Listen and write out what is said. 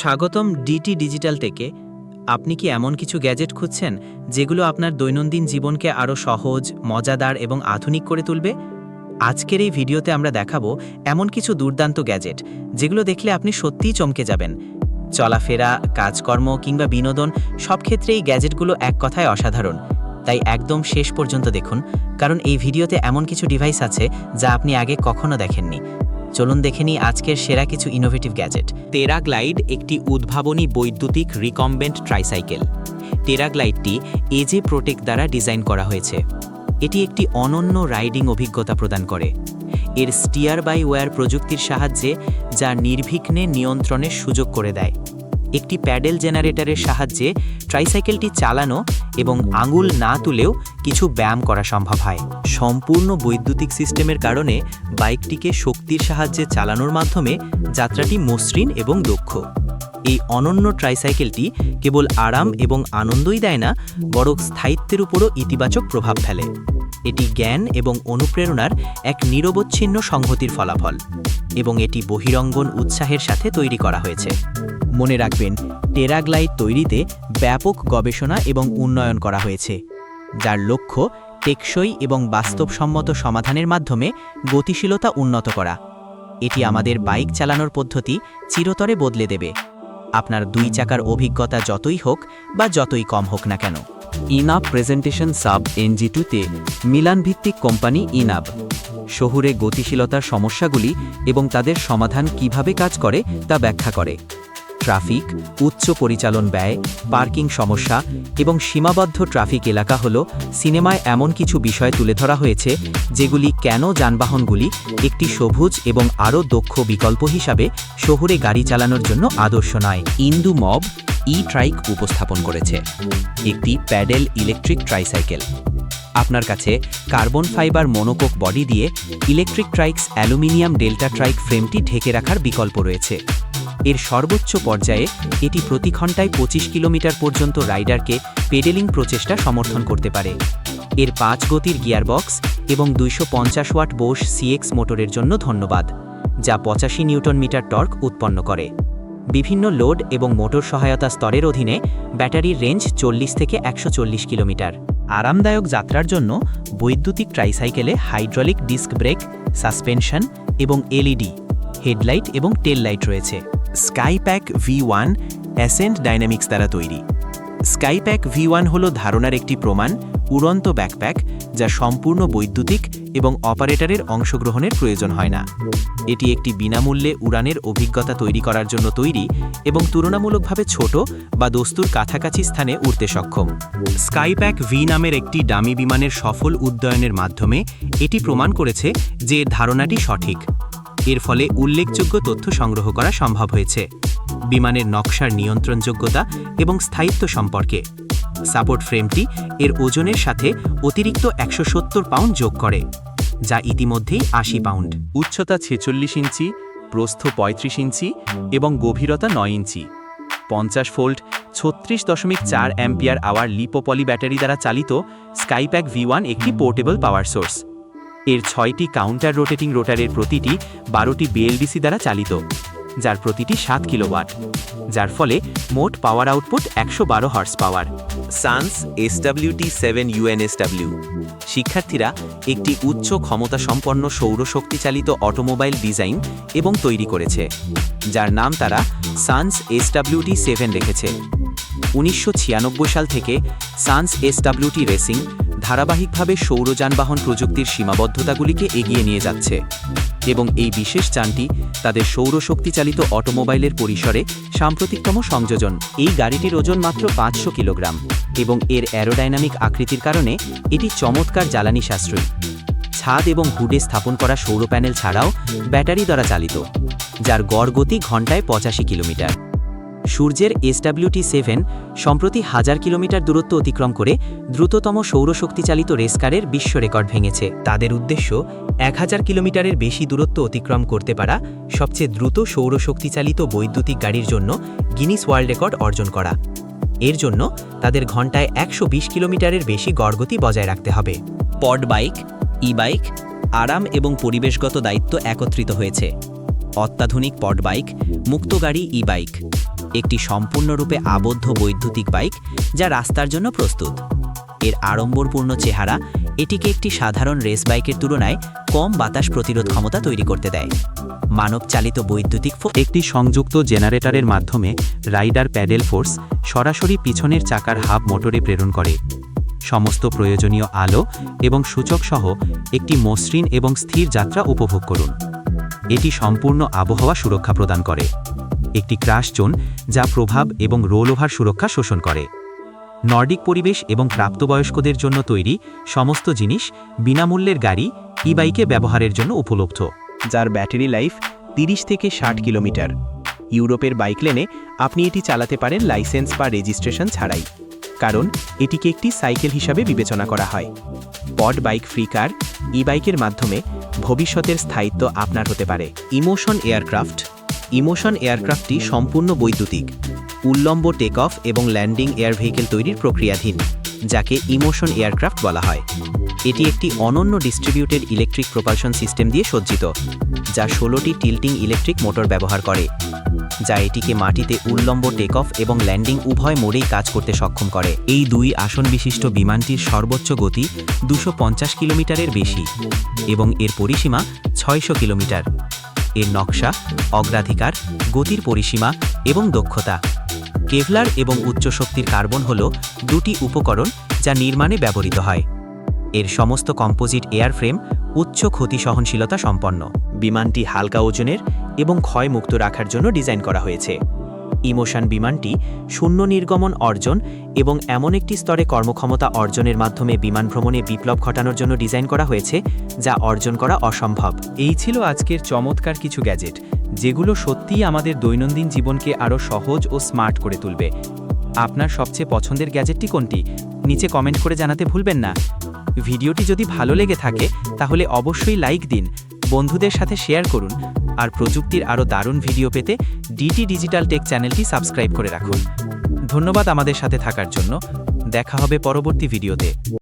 স্বাগতম DT digital থেকে আপনি কি এমন কিছু গ্যাজেট খুঁজছেন যেগুলো আপনার দৈনন্দিন জীবনকে আরও সহজ, মজাদার এবং আধুনিক করে তুলবে? আজকের এই ভিডিওতে আমরা দেখাবো এমন কিছু দুর্দান্ত গ্যাজেট যেগুলো দেখলে আপনি সত্যিই চমকে যাবেন। চলাফেরা, কাজকর্ম কিংবা বিনোদন সব ক্ষেত্রে এই গ্যাজেটগুলো এক কথায় অসাধারণ। তাই একদম শেষ পর্যন্ত দেখুন, কারণ এই ভিডিওতে এমন কিছু ডিভাইস আছে যা আপনি আগে কখনো দেখেননি। চলুন দেখে নিই আজকের সেরা কিছু ইনোভেটিভ গ্যাজেট টেরাগ্লাইড একটি উদ্ভাবনী বৈদ্যুতিক রিকম্বেন্ট ট্রাইসাইকেল টেরাগ্লাইডটি এজে প্রোটেক দ্বারা ডিজাইন করা হয়েছে। এটি একটি অনন্য রাইডিং অভিজ্ঞতা প্রদান করে। এর স্টিয়ার বাই ওয়ার প্রযুক্তির সাহায্যে, যা নির্বিঘ্নে নিয়ন্ত্রণের সুযোগ করে দেয়। একটি প্যাডেল জেনারেটরের সাহায্যে ট্রাইসাইকেলটি চালানো এবং আঙুল না তুলেও কিছু ব্যায়াম করা সম্ভব হয়। সম্পূর্ণ বৈদ্যুতিক সিস্টেমের কারণে বাইকটিকে শক্তির সাহায্যে চালানোর মাধ্যমে যাত্রাটি মসৃণ এবং দক্ষ। এই অনন্য ট্রাইসাইকেলটি কেবল আরাম এবং আনন্দই দেয় না, বরং স্থায়িত্বের উপরও ইতিবাচক প্রভাব ফেলে। এটি জ্ঞান এবং অনুপ্রেরণার এক নিরবচ্ছিন্ন সংহতির ফলাফল এবং এটি বহিরঙ্গন উৎসাহের সাথে তৈরি করা হয়েছে। মনে রাখবেন, টেরাগ্লাইড তৈরিতে ব্যাপক গবেষণা এবং উন্নয়ন করা হয়েছে, যার লক্ষ্য টেকসই এবং বাস্তবসম্মত সমাধানের মাধ্যমে গতিশীলতা উন্নত করা। এটি আমাদের বাইক চালানোর পদ্ধতি চিরতরে বদলে দেবে। আপনার দুই চাকার অভিজ্ঞতা যতই হোক বা যতই কম হোক না কেন। ইনাব প্রেজেন্টেশন সাব এনজি টুতে মিলান ভিত্তিক কোম্পানি ইনাব। শহুরে গতিশীলতার সমস্যাগুলি এবং তাদের সমাধান কীভাবে কাজ করে তা ব্যাখ্যা করে। ট্রাফিক, উচ্চ পরিচালন ব্যয়, পার্কিং সমস্যা এবং সীমাবদ্ধ ট্রাফিক এলাকা হল সিনেমায় এমন কিছু বিষয় তুলে ধরা হয়েছে যেগুলি কেন যানবাহনগুলি একটি সবুজ এবং আরও দক্ষ বিকল্প হিসাবে শহুরে গাড়ি চালানোর জন্য আদর্শ নয়। ইন্দু মব ই ট্রাইক উপস্থাপন করেছে। একটি প্যাডেল ইলেকট্রিক ট্রাইসাইকেল আপনার কাছে কার্বন ফাইবার মনোকোক বডি দিয়ে electric trikes aluminium delta trike ফ্রেমটি ঢেকে রাখার বিকল্প রয়েছে। এর সর্বোচ্চ পর্যায়ে এটি প্রতি ঘন্টায় পঁচিশ কিলোমিটার পর্যন্ত রাইডারকে পেডেলিং প্রচেষ্টা সমর্থন করতে পারে। এর পাঁচ গতির গিয়ারবক্স এবং দুইশো পঞ্চাশ ওয়াট বোস সিএক্স মোটরের জন্য ধন্যবাদ, যা পঁচাশি নিউটন মিটার টর্ক উৎপন্ন করে। বিভিন্ন লোড এবং মোটর সহায়তা স্তরের অধীনে ব্যাটারির রেঞ্জ চল্লিশ থেকে একশো চল্লিশ কিলোমিটার। আরামদায়ক যাত্রার জন্য বৈদ্যুতিক ট্রাইসাইকেলে হাইড্রলিক ডিস্ক ব্রেক, সাসপেনশন এবং এলইডি, হেডলাইট এবং টেল লাইট রয়েছে। Skypack V one Ascent Dynamics দ্বারা তৈরি। স্কাইপ্যাক ভি ওয়ান হল ধারণার একটি প্রমাণ, উড়ন্ত ব্যাকপ্যাক যা সম্পূর্ণ বৈদ্যুতিক এবং অপারেটরের অংশগ্রহণের প্রয়োজন হয় না। এটি একটি বিনামূল্যে উড়ানের অভিজ্ঞতা তৈরি করার জন্য তৈরি এবং তুলনামূলকভাবে ছোট বা দস্তুর কাছাকাছি স্থানে উড়তে সক্ষম। স্কাইপ্যাক ভি নামের একটি ডামি বিমানের সফল উদ্যয়নের মাধ্যমে এটি প্রমাণ করেছে যে ধারণাটি সঠিক। এর ফলে উল্লেখযোগ্য তথ্য সংগ্রহ করা সম্ভব হয়েছে। বিমানের নকশার নিয়ন্ত্রণযোগ্যতা এবং স্থায়িত্ব সম্পর্কে। সাপোর্ট ফ্রেমটি এর ওজনের সাথে অতিরিক্ত একশো সত্তর পাউন্ড যোগ করে, যা ইতিমধ্যেই আশি পাউন্ড। উচ্চতা ছেচল্লিশ ইঞ্চি, প্রস্থ ৩৫ ইঞ্চি এবং গভীরতা নয় ইঞ্চি। পঞ্চাশ ভোল্ট ছত্রিশ দশমিক চার অ্যাম্পিয়ার আওয়ার লিপোপলি ব্যাটারি দ্বারা চালিত স্কাইপ্যাক ভি ওয়ান একটি পোর্টেবল পাওয়ার সোর্স। এর ছয়টি কাউন্টার রোটেটিং রোটারের প্রতিটি বারোটি বিএলডিসি দ্বারা চালিত। যার প্রতিটি সাত কিলোওয়াট, যার ফলে মোট পাওয়ার আউটপুট একশো বারো হর্স পাওয়ার। সানস এসডাব্লিউটি সেভেন ইউএনএসডাব্লিউ শিক্ষার্থীরা একটি উচ্চ ক্ষমতা সম্পন্ন অটোমোবাইল ডিজাইন এবং তৈরি করেছে, যার নাম তারা সানস এসডাব্লিউটি সেভেন রেখেছে। উনিশশো ছিয়ানব্বই সাল থেকে সানস এসডাব্লিউটি রেসিং ধারাবাহিকভাবে সৌর যানবাহন প্রযুক্তির সীমাবদ্ধতাগুলিকে এগিয়ে নিয়ে যাচ্ছে এবং এই বিশেষ যানটি তাদের সৌরশক্তি চালিত অটোমোবাইলের পরিসরে সাম্প্রতিকতম সংযোজন। এই গাড়িটির ওজন মাত্র পাঁচশো কিলোগ্রাম এবং এর অ্যারোডাইনামিক আকৃতির কারণে এটি চমৎকার জ্বালানি সাশ্রয়ী। ছাদ এবং হুডে স্থাপন করা সৌর প্যানেল ছাড়াও ব্যাটারি দ্বারা চালিত, যার গড় গতি ঘন্টায় পঁচাশি কিলোমিটার। সূর্যের এসডাব্লিউটি সেভেন সম্প্রতি হাজার কিলোমিটার দূরত্ব অতিক্রম করে দ্রুততম সৌরশক্তিচালিত রেসকারের বিশ্ব রেকর্ড ভেঙেছে। তাদের উদ্দেশ্য এক হাজার কিলোমিটারের বেশি দূরত্ব অতিক্রম করতে পারা সবচেয়ে দ্রুত সৌরশক্তিচালিত বৈদ্যুতিক গাড়ির জন্য গিনিস ওয়ার্ল্ড রেকর্ড অর্জন করা। এর জন্য তাদের ঘন্টায় একশো বিশ কিলোমিটারের বেশি গড়গতি বজায় রাখতে হবে। পড বাইক ই বাইক আরাম এবং পরিবেশগত দায়িত্ব একত্রিত হয়েছে। অত্যাধুনিক পড বাইক, মুক্ত গাড়ি ই বাইক একটি সম্পূর্ণরূপে আবদ্ধ বৈদ্যুতিক বাইক যা রাস্তার জন্য প্রস্তুত। এর আড়ম্বরপূর্ণ চেহারা এটিকে একটি সাধারণ রেস বাইকের তুলনায় কম বাতাস প্রতিরোধ ক্ষমতা তৈরি করতে দেয়। মানবচালিত বৈদ্যুতিক ফো- একটি সংযুক্ত জেনারেটরের মাধ্যমে রাইডার প্যাডেল ফোর্স সরাসরি পিছনের চাকার হাব মোটরে প্রেরণ করে। সমস্ত প্রয়োজনীয় আলো এবং সূচক সহ একটি মসৃণ এবং স্থির যাত্রা উপভোগ করুন। এটি সম্পূর্ণ আবহাওয়া সুরক্ষা প্রদান করে। একটি ক্রাশ জোন যা প্রভাব এবং রোলওভার সুরক্ষা শোষণ করে। নর্ডিক পরিবেশ এবং প্রাপ্তবয়স্কদের জন্য তৈরি সমস্ত জিনিস বিনামূল্যের গাড়ি ই বাইকে ব্যবহারের জন্য উপলব্ধ, যার ব্যাটারি লাইফ তিরিশ থেকে ষাট কিলোমিটার। ইউরোপের বাইক লেনে আপনি এটি চালাতে পারেন লাইসেন্স বা রেজিস্ট্রেশন ছাড়াই, কারণ এটিকে একটি সাইকেল হিসাবে বিবেচনা করা হয়। পড বাইক ফ্রি কার ই বাইকের মাধ্যমে ভবিষ্যতের স্থায়িত্ব আপনার হতে পারে। ইমোশন এয়ারক্রাফট ইমোশন এয়ারক্রাফটটি সম্পূর্ণ বৈদ্যুতিক, উল্লম্ব টেক অফ এবং ল্যান্ডিং এয়ার ভেহিকেল তৈরির প্রক্রিয়াধীন, যাকে ইমোশন এয়ারক্রাফট বলা হয়। এটি একটি অনন্য ডিস্ট্রিবিউটেড ইলেকট্রিক প্রপালশন সিস্টেম দিয়ে সজ্জিত, যা ষোলোটি টিল্টিং ইলেকট্রিক মোটর ব্যবহার করে, যা এটিকে মাটিতে উল্লম্ব টেক অফ এবং ল্যান্ডিং উভয় মোড়েই কাজ করতে সক্ষম করে। এই দুই আসন বিশিষ্ট বিমানটির সর্বোচ্চ গতি দুশো কিলোমিটারের বেশি এবং এর পরিসীমা ছয়শো কিলোমিটার। এর নকশা, অগ্রাধিকার, গতির পরিসীমা এবং দক্ষতা। কেভলার এবং উচ্চ শক্তির কার্বন হল দুটি উপকরণ যা নির্মাণে ব্যবহৃত হয়। এর সমস্ত কম্পোজিট এয়ারফ্রেম উচ্চ ক্ষতি সহনশীলতা সম্পন্ন। বিমানটি হালকা ওজনের এবং ক্ষয়মুক্ত রাখার জন্য ডিজাইন করা হয়েছে। ইমোশন বিমানটি শূন্য নির্গমন অর্জন এবং এমন একটি স্তরে কর্মক্ষমতা অর্জনের মাধ্যমে বিমান ভ্রমণে বিপ্লব ঘটানোর জন্য ডিজাইন করা হয়েছে, যা অর্জন করা অসম্ভব। এই ছিল আজকের চমৎকার কিছু গ্যাজেট, যেগুলো সত্যিই আমাদের দৈনন্দিন জীবনকে আরও সহজ ও স্মার্ট করে তুলবে। আপনার সবচেয়ে পছন্দের গ্যাজেটটি কোনটি? নিচে কমেন্ট করে জানাতে ভুলবেন না। ভিডিওটি যদি ভালো লেগে থাকে, তাহলে অবশ্যই লাইক দিন। বন্ধুদের সাথে শেয়ার করুন আর প্রযুক্তির আরও দারুণ ভিডিও পেতে ডিটি ডিজিটাল টেক চ্যানেলটি সাবস্ক্রাইব করে রাখুন। ধন্যবাদ আমাদের সাথে থাকার জন্য। দেখা হবে পরবর্তী ভিডিওতে।